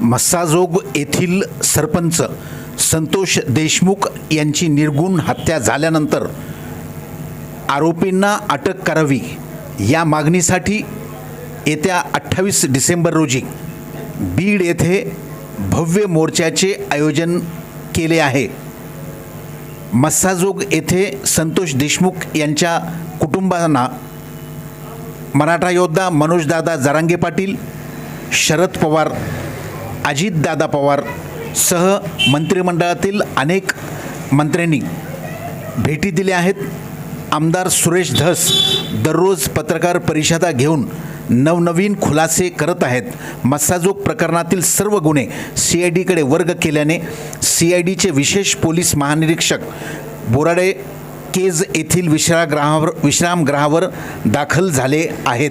मस्साजोग येथील सरपंच संतोष देशमुख यांची निर्गुण हत्या झाल्यानंतर आरोपींना अटक करावी या मागणीसाठी येत्या अठ्ठावीस डिसेंबर रोजी बीड येथे भव्य मोर्चाचे आयोजन केले आहे. मस्साजोग येथे संतोष देशमुख यांच्या कुटुंबांना मराठा योद्धा मनोजदादा जरांगे पाटील शरद पवार अजितदादा पवार सह मंत्रिमंडळातील अनेक मंत्र्यांनी भेटी दिल्या आहेत. आमदार सुरेश धस दररोज पत्रकार परिषदा घेऊन नवनवीन खुलासे करत आहेत. मस्साजोग प्रकरणातील सर्व गुन्हे सी आय डीकडे वर्ग केल्याने सी आय डीचे विशेष पोलीस महानिरीक्षक बोराडे केज येथील विश्रामगृहावर विश्रामगृहावर दाखल झाले आहेत.